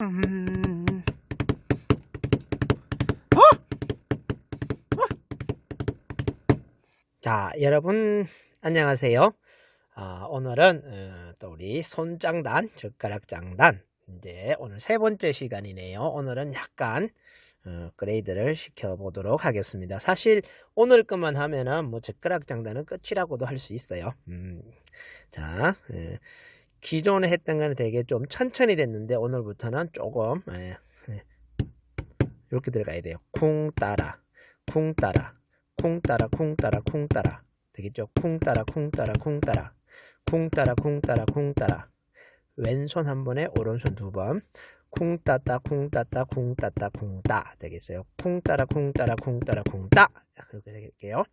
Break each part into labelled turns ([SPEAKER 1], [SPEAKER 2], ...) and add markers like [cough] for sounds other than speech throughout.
[SPEAKER 1] 음. 어? 어? 자, 여러분 안녕하세요. 아, 오늘은 어, 또 우리 손장단, 젓가락 장단 이제 오늘 세 번째 시간이네요. 오늘은 약간 어, 그레이드를 시켜보도록 하겠습니다. 사실 오늘 것만 하면은 뭐 젓가락 장단은 끝이라고도 할 수 있어요. 음, 자, 예, 기존에 했던 거는 되게 좀 천천히 됐는데 오늘부터는 조금 예, 예, 이렇게 들어가야 돼요. 쿵 따라, 쿵 따라, 쿵 따라, 쿵 따라, 쿵 따라. 되겠죠? 쿵 따라, 쿵 따라, 쿵 따라, 쿵 따라, 쿵 따라, 쿵 따라. 왼손 한 번에 오른손 두 번. 쿵 따따, 쿵 따따, 쿵 따따, 쿵 따. 되겠어요? 쿵 따라, 쿵 따라, 쿵 따라, 쿵 따. 이렇게 되겠게요.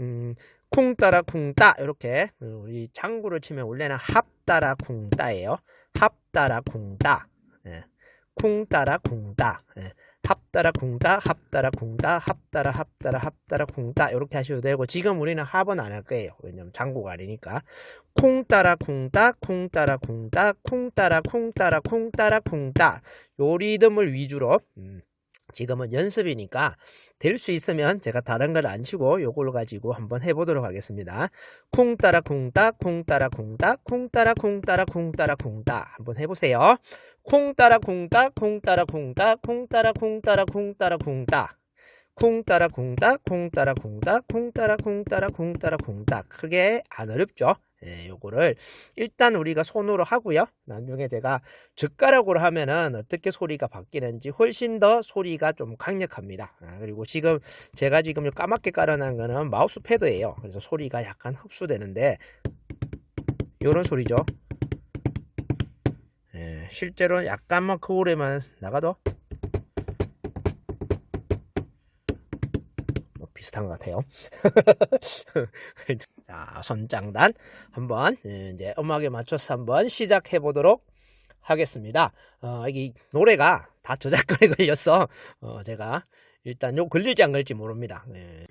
[SPEAKER 1] 음, 쿵 따라, 쿵 따. 이렇게 우리 장구를 치면 원래는 합 따라, 쿵 따예요. 합 따라, 쿵 따. 예. 쿵 따라, 쿵 따. 예. 합 따라 쿵 따 합 따라 쿵 따 합 따라 합 따라 합 따라 쿵 따 이렇게 하셔도 되고 지금 우리는 합은 안 할 거예요 왜냐면 장구가 아니니까 콩 따라 쿵따 콩 따라 쿵따 콩 따라 콩 따라 콩 따라 쿵 따 요 리듬을 위주로 음, 지금은 연습이니까 될 수 있으면 제가 다른 걸 안 치고 요걸 가지고 한번 해보도록 하겠습니다 콩 따라 쿵따 콩 따라 쿵따 콩 따라 콩 따라 콩 따라 쿵따 한번 해보세요 콩 따라 콩따 콩 따라 콩따 콩 따라 콩 따라 콩 따라 콩따 콩 따라 콩따 콩 따라 콩따 콩 따라 콩 따라 콩 따라 콩따 크게 안 어렵죠 예, 요거를 일단 우리가 손으로 하고요. 나중에 제가 젓가락으로 하면은 어떻게 소리가 바뀌는지 훨씬 더 소리가 좀 강력합니다. 아, 그리고 지금 제가 지금 요 까맣게 깔아놓은 거는 마우스 패드예요. 그래서 소리가 약간 흡수되는데 요런 소리죠. 예, 실제로 약간만 거울에만 나가도 뭐 비슷한 것 같아요. [laughs] 자, 손장단 한번 예, 이제 음악에 맞춰서 한번 시작해 보도록 하겠습니다. 어, 이게 노래가 다 저작권에 걸려서 어, 제가 일단 요 걸릴지 안 걸릴지 모릅니다. 예.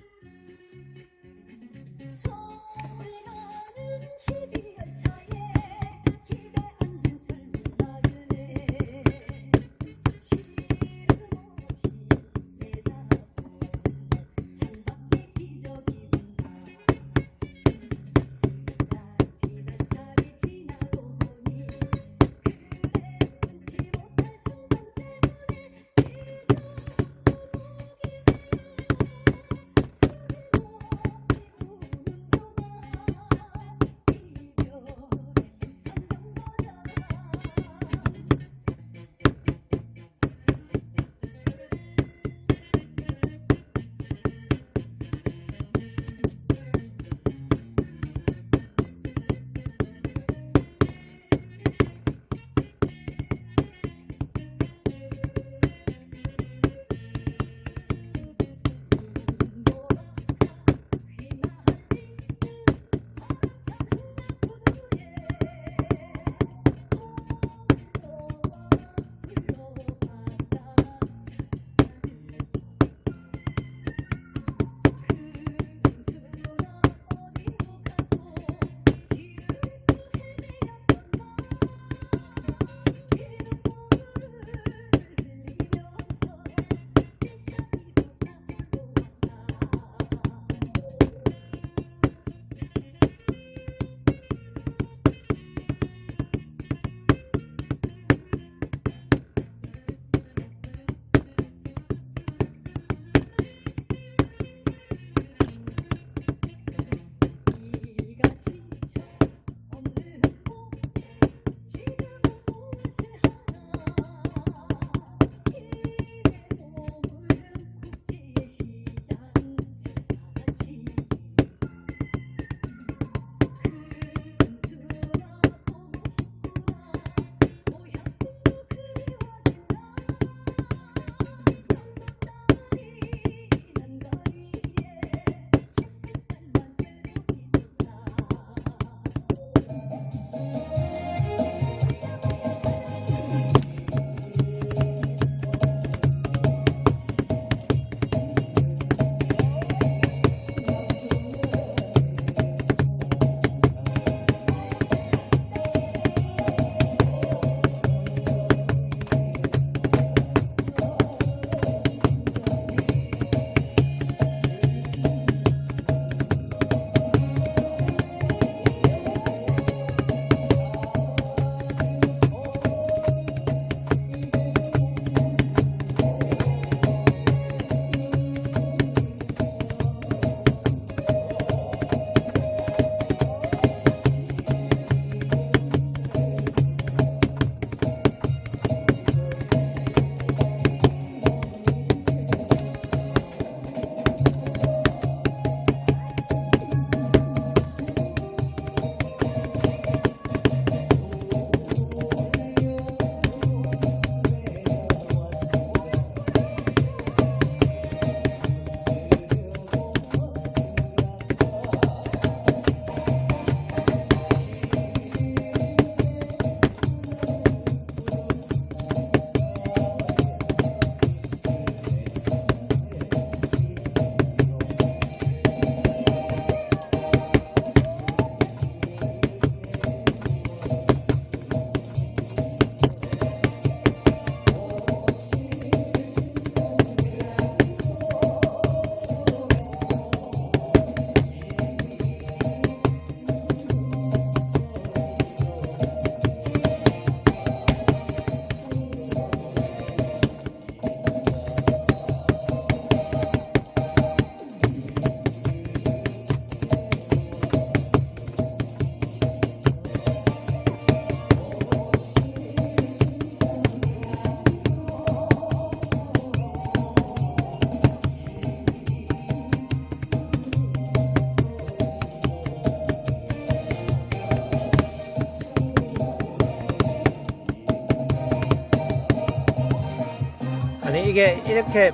[SPEAKER 1] 이게 이렇게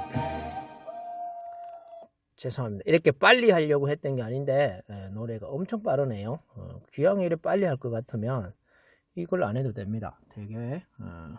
[SPEAKER 1] 죄송합니다. 이렇게 빨리 하려고 했던 게 아닌데 에, 노래가 엄청 빠르네요. 어, 귀향이를 빨리 할 것 같으면 이걸 안 해도 됩니다. 되게 어,